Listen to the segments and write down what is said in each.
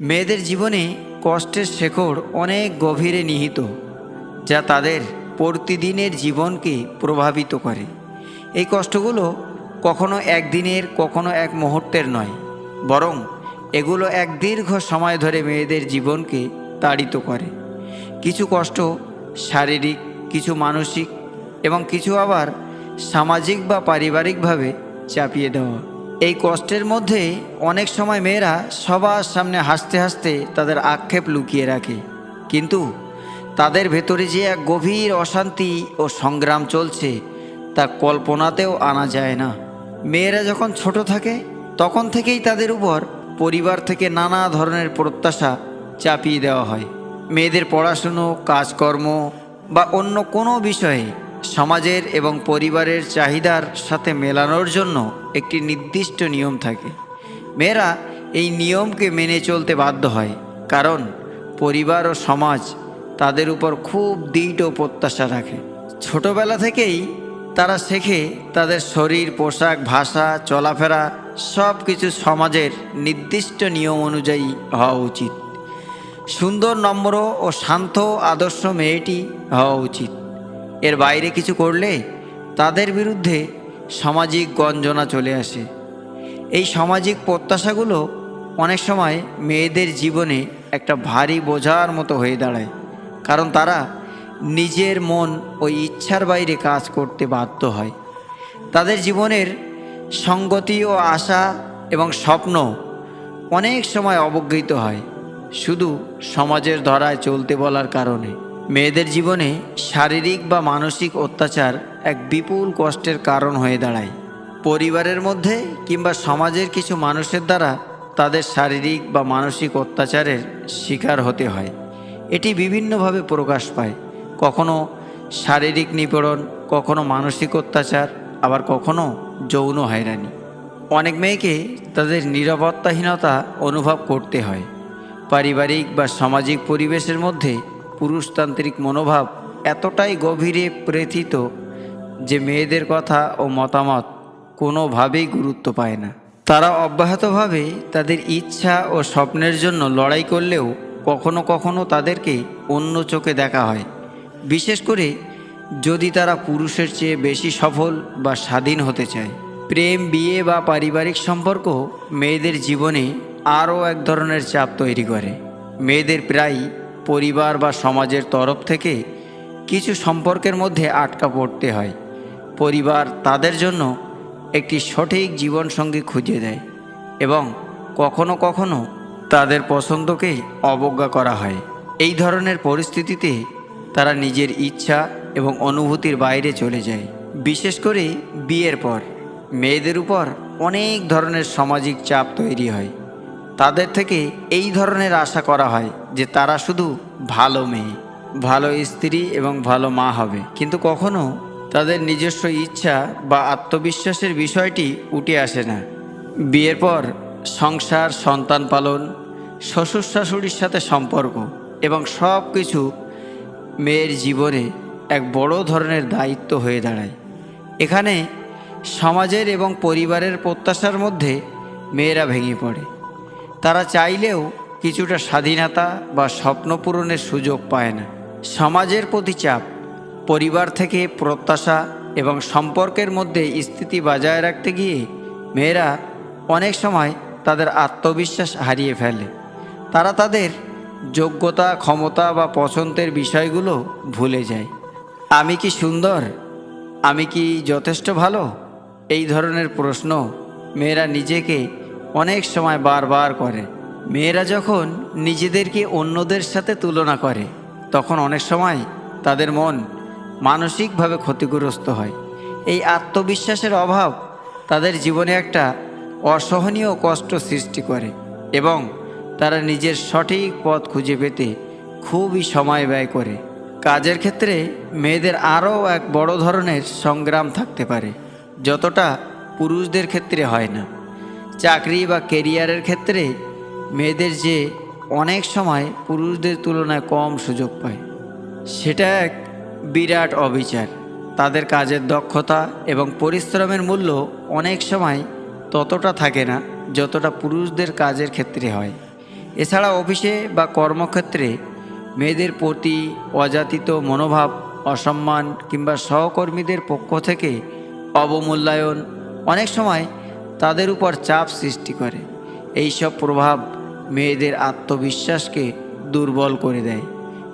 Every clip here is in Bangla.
মেয়েদের জীবনে কষ্টের শেকড় অনেক গভীরে নিহিত, যা তাদের প্রতিদিনের জীবনকে প্রভাবিত করে। এই কষ্টগুলো কখনো একদিনের, কখনো এক মুহূর্তের নয়, বরং এগুলো এক দীর্ঘ সময় ধরে মেয়েদের জীবনকে তাড়িত করে। কিছু কষ্ট শারীরিক, কিছু মানসিক এবং কিছু আবার সামাজিক বা পারিবারিকভাবে চাপিয়ে দেওয়া। এই কষ্টের মধ্যে অনেক সময় মেয়েরা সবার সামনে হাসতে হাসতে তাদের আক্ষেপ লুকিয়ে রাখে। কিন্তু তাদের ভেতরে যে এক গভীর অশান্তি ও সংগ্রাম চলছে, তা কল্পনাতেও আনা যায় না। মেয়েরা যখন ছোট থাকে, তখন থেকেই তাদের উপর পরিবার থেকে নানা ধরনের প্রত্যাশা চাপিয়ে দেওয়া হয়। মেয়েদের পড়াশুনো, কাজকর্ম বা অন্য কোনো বিষয়ে সমাজের এবং পরিবারের চাহিদার সাথে মেলানোর জন্য একটি নির্দিষ্ট নিয়ম থাকে। মেয়েরা এই নিয়মকে মেনে চলতে বাধ্য হয়, কারণ পরিবার ও সমাজ তাদের উপর খুব দৃঢ় প্রত্যাশা রাখে। ছোটবেলা থেকেই তারা শেখে তাদের শরীর, পোশাক, ভাষা, চলাফেরা সব কিছু সমাজের নির্দিষ্ট নিয়ম অনুযায়ী হওয়া উচিত। সুন্দর নম্র ও শান্ত আদর্শ মেয়েটি হওয়া উচিত। এর বাইরে কিছু করলে তাদের বিরুদ্ধে সামাজিক গঞ্জনা চলে আসে। এই সামাজিক প্রত্যাশাগুলো অনেক সময় মেয়েদের জীবনে একটা ভারী বোঝার মতো হয়ে দাঁড়ায়, কারণ তারা নিজের মন ও ইচ্ছার বাইরে কাজ করতে বাধ্য হয়। তাদের জীবনের সঙ্গতি ও আশা এবং স্বপ্ন অনেক সময় অবজ্ঞিত হয়, শুধু সমাজের ধরায় চলতে বলার কারণে। মেয়েদের জীবনে শারীরিক বা মানসিক অত্যাচার এক বিপুল কষ্টের কারণ হয়ে দাঁড়ায়। পরিবারের মধ্যে কিংবা সমাজের কিছু মানুষের দ্বারা তাদের শারীরিক বা মানসিক অত্যাচারের শিকার হতে হয়। এটি বিভিন্নভাবে প্রকাশ পায়। কখনো শারীরিক নিপীড়ন, কখনো মানসিক অত্যাচার, আবার কখনো যৌন হয়রানি। অনেক মেয়েকে তাদের নিরাপত্তাহীনতা অনুভব করতে হয়। পারিবারিক বা সামাজিক পরিবেশের মধ্যে পুরুষতান্ত্রিক মনোভাব এতটাই গভীরে প্রেথিত যে মেয়েদের কথা ও মতামত কোনোভাবেই গুরুত্ব পায় না। তারা অব্যাহতভাবে তাদের ইচ্ছা ও স্বপ্নের জন্য লড়াই করলেও কখনো কখনো তাদেরকে অন্য চোখে দেখা হয়। বিশেষ করে যদি তারা পুরুষের চেয়ে বেশি সফল বা স্বাধীন হতে চায়। প্রেম, বিয়ে বা পারিবারিক সম্পর্ক মেয়েদের জীবনে আরও এক ধরনের চাপ তৈরি করে। মেয়েদের প্রায় পরিবার বা সমাজের তরফ থেকে কিছু সম্পর্কের মধ্যে আটকা পড়তে হয়। পরিবার তাদের জন্য একটি সঠিক জীবনসঙ্গী খুঁজে দেয় এবং কখনো কখনো তাদের পছন্দকে অবজ্ঞা করা হয়। এই ধরনের পরিস্থিতিতে তারা নিজের ইচ্ছা এবং অনুভূতির বাইরে চলে যায়। বিশেষ করে বিয়ের পর মেয়েদের উপর অনেক ধরনের সামাজিক চাপ তৈরি হয়। তাদের থেকে এই ধরনের আশা করা হয় যে তারা শুধু ভালো মেয়ে, ভালো স্ত্রী এবং ভালো মা হবে। কিন্তু কখনো তাদের নিজস্ব ইচ্ছা বা আত্মবিশ্বাসের বিষয়টি উঠে আসে না। বিয়ের পর সংসার, সন্তান পালন শ্বশুর শাশুড়ির সাথে সম্পর্ক এবং সব কিছু মেয়ের জীবনে এক বড় ধরনের দায়িত্ব হয়ে দাঁড়ায়। এখানে সমাজের এবং পরিবারের প্রত্যাশার মধ্যে মেয়েরা ভেঙে পড়ে। তারা চাইলেও কিছুটা স্বাধীনতা বা স্বপ্ন পূরণের সুযোগ পায় না। সমাজের প্রতি চাপ, পরিবার থেকে প্রত্যাশা এবং সম্পর্কের মধ্যে স্থিতি বজায় রাখতে গিয়ে মেয়েরা অনেক সময় তাদের আত্মবিশ্বাস হারিয়ে ফেলে। তারা তাদের যোগ্যতা, ক্ষমতা বা পছন্দের বিষয়গুলো ভুলে যায়। আমি কি সুন্দর? আমি কি যথেষ্ট ভালো? এই ধরনের প্রশ্ন মেয়েরা নিজেকে অনেক সময় বারবার করে। মেয়েরা যখন নিজেদেরকে অন্যদের সাথে তুলনা করে, তখন অনেক সময় তাদের মন মানসিকভাবে ক্ষতিগ্রস্ত হয়। এই আত্মবিশ্বাসের অভাব তাদের জীবনে একটা অসহনীয় কষ্ট সৃষ্টি করে এবং তারা নিজের সঠিক পথ খুঁজে পেতে খুবই সময় ব্যয় করে। কাজের ক্ষেত্রে মেয়েদের আরও এক বড় ধরনের সংগ্রাম থাকতে পারে, যতটা পুরুষদের ক্ষেত্রে হয় না। চাকরি বা কেরিয়ারের ক্ষেত্রে মেয়েদের যে অনেক সময় পুরুষদের তুলনায় কম সুযোগ পায়, সেটা এক বিরাট অবিচার। তাদের কাজের দক্ষতা এবং পরিশ্রমের মূল্য অনেক সময় ততটা থাকে না যতটা পুরুষদের কাজের ক্ষেত্রে হয়। এছাড়া অফিসে বা কর্মক্ষেত্রে মেয়েদের প্রতি অযাচিত মনোভাব, অসম্মান কিংবা সহকর্মীদের পক্ষ থেকে অবমূল্যায়ন অনেক সময় তাদের উপর চাপ সৃষ্টি করে। এই সব প্রভাব মেয়েদের আত্মবিশ্বাসকে দুর্বল করে দেয়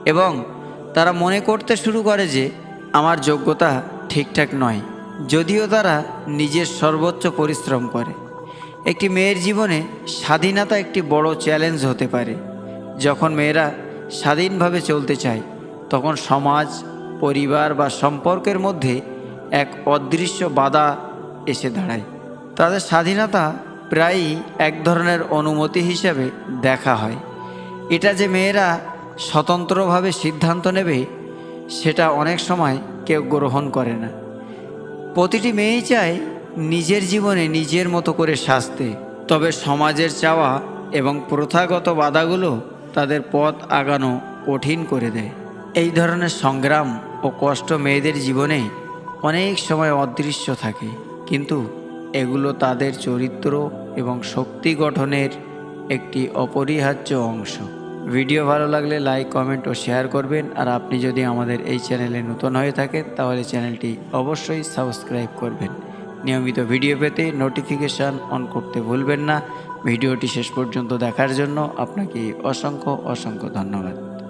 এবং তারা মনে করতে শুরু করে যে, আমার যোগ্যতা ঠিকঠাক নয়। যদিও তারা নিজের সর্বোচ্চ পরিশ্রম করে। একটি মেয়ের জীবনে স্বাধীনতা একটি বড় চ্যালেঞ্জ হতে পারে। যখন মেয়েরা স্বাধীনভাবে চলতে চায়, তখন সমাজ, পরিবার বা সম্পর্কের মধ্যে এক অদৃশ্য বাধা এসে দাঁড়ায়। তাদের স্বাধীনতা প্রায়ই এক ধরনের অনুমতি হিসেবে দেখা হয়। এটা যে মেয়েরা স্বতন্ত্রভাবে সিদ্ধান্ত নেবে, সেটা অনেক সময় কেউ গ্রহণ করে না। প্রতিটি মেয়েই চায় নিজের জীবনে নিজের মতো করে সাজতে, তবে সমাজের চাওয়া এবং প্রথাগত বাধাগুলো তাদের পথ আগানো কঠিন করে দেয়। এই ধরনের সংগ্রাম ও কষ্ট মেয়েদের জীবনে অনেক সময় অদৃশ্য থাকে, কিন্তু এগুলো তাদের চরিত্র এবং শক্তি গঠনের একটি অপরিহার্য অংশ। ভিডিও ভালো লাগলে লাইক, কমেন্ট ও শেয়ার করবেন। আর আপনি যদি আমাদের এই চ্যানেলে নতুন হয়ে থাকেন, তাহলে চ্যানেলটি অবশ্যই সাবস্ক্রাইব করবেন। নিয়মিত ভিডিও পেতে নোটিফিকেশান অন করতে ভুলবেন না। ভিডিওটি শেষ পর্যন্ত দেখার জন্য আপনাকে অসংখ্য অসংখ্য ধন্যবাদ।